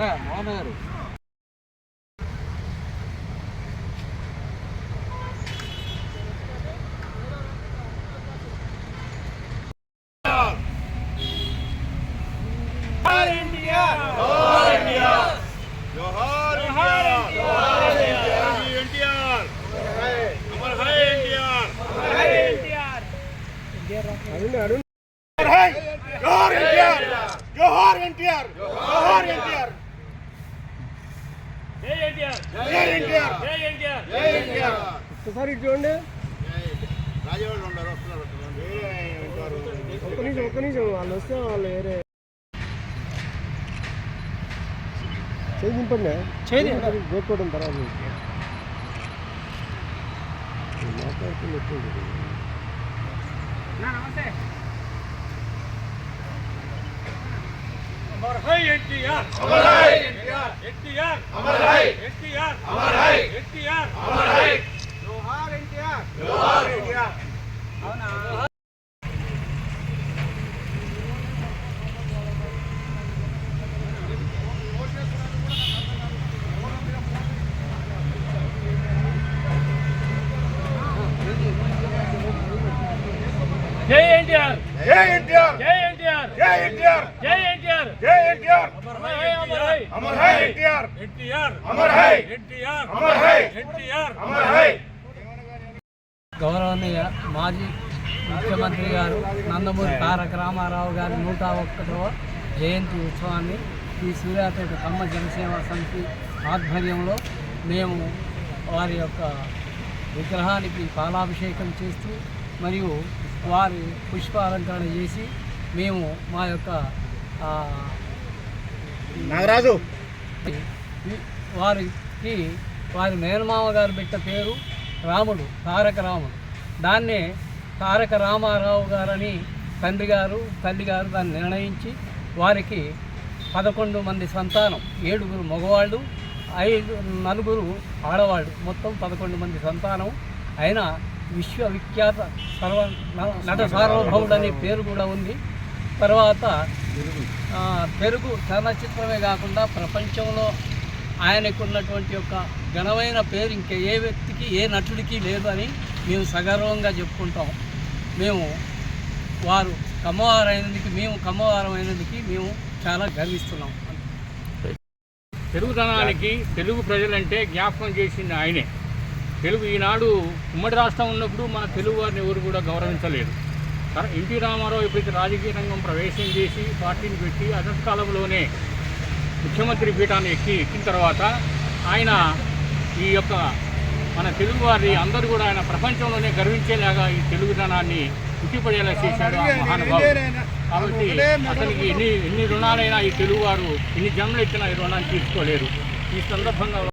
మోహన్ గారు Johar NTR! Johar NTR! Johar NTR! ఒకసారి చూడండి ఒక్క నిమిషం ఒక్క నిమిషం వాళ్ళు వస్తే వాళ్ళు వేరే చేయి దింపండి చేయి గోక్కోవడం తర్వాత ఎన్టీఆర్. అమర్ హై. ఎన్టీఆర్. అమర్ హై. ఎన్టీఆర్. అమర్ హై. జోహార్ ఎన్టీఆర్. జోహార్ ఎన్టీఆర్. అవునా? జై ఎన్టీఆర్. జై ఎన్టీఆర్. జై ఎన్టీఆర్. జై ఎన్టీఆర్. జై ఎన్టీఆర్. జై ఎన్టీఆర్. అమర్ హై అమర్ హై. అమర్ హై. గౌరవనీయ మాజీ ముఖ్యమంత్రి గారు నందమూరి తారక రామారావు గారి నూట ఒక్కటవ జయంతి ఉత్సవాన్ని ఈ సూర్యాపేట కమ్మ జనసేవ సమితి ఆధ్వర్యంలో మేము వారి యొక్క విగ్రహానికి పాలాభిషేకం చేస్తూ మరియు వారి పుష్ప అలంకరణ చేసి మేము మా యొక్క నాగరాజు. వారికి వారి మేనమామ గారు పెట్ట పేరు రాముడు తారక రాముడు. దాన్నే తారక రామారావు గారని తండ్రి గారు తల్లి గారు దాన్ని నిర్ణయించి వారికి పదకొండు మంది సంతానం ఏడుగురు మగవాళ్ళు ఐదు నలుగురు ఆడవాళ్ళు. మొత్తం పదకొండు మంది సంతానం అయిన విశ్వవిఖ్యాత సర్వ న- నట సార్వభౌముడు అనే పేరు కూడా ఉంది. తర్వాత ఆ, తెలుగు చలనచిత్రమే కాకుండా ప్రపంచంలో ఆయనకు ఉన్నటువంటి యొక్క ఘనమైన పేరు ఇంకా ఏ వ్యక్తికి ఏ నటుడికి లేదు అని మేము సగర్వంగా చెప్పుకుంటాం. మేము వారు కమ్మవారు అయినందుకు మేము కమ్మవారం అయినందుకు మేము చాలా గర్విస్తున్నాం. తెలుగుతనానికి తెలుగు ప్రజలంటే జ్ఞాపకం చేసింది ఆయనే. తెలుగు ఈనాడు ఉమ్మడి రాష్ట్రం ఉన్నప్పుడు మన తెలుగు వారిని ఎవరు కూడా గౌరవించలేదు. కానీ ఎన్టీ రామారావు ఎప్పుడైతే రాజకీయ రంగం ప్రవేశం చేసి పార్టీని పెట్టి అనంత కాలంలోనే ముఖ్యమంత్రి పీఠాన్ని ఎక్కి ఎక్కిన తర్వాత ఆయన ఈ యొక్క మన తెలుగు వారి అందరూ కూడా ఆయన ప్రపంచంలోనే గర్వించేలాగా ఈ తెలుగుదనాన్ని ఉట్టిపడేలా చేశాడు ఆ మహానుభావుడు. కాబట్టి అతనికి ఎన్ని ఎన్ని రుణాలైనా ఈ తెలుగువారు ఎన్ని జన్మలు ఇచ్చినా ఈ రుణాన్ని తీసుకోలేరు. ఈ సందర్భంగా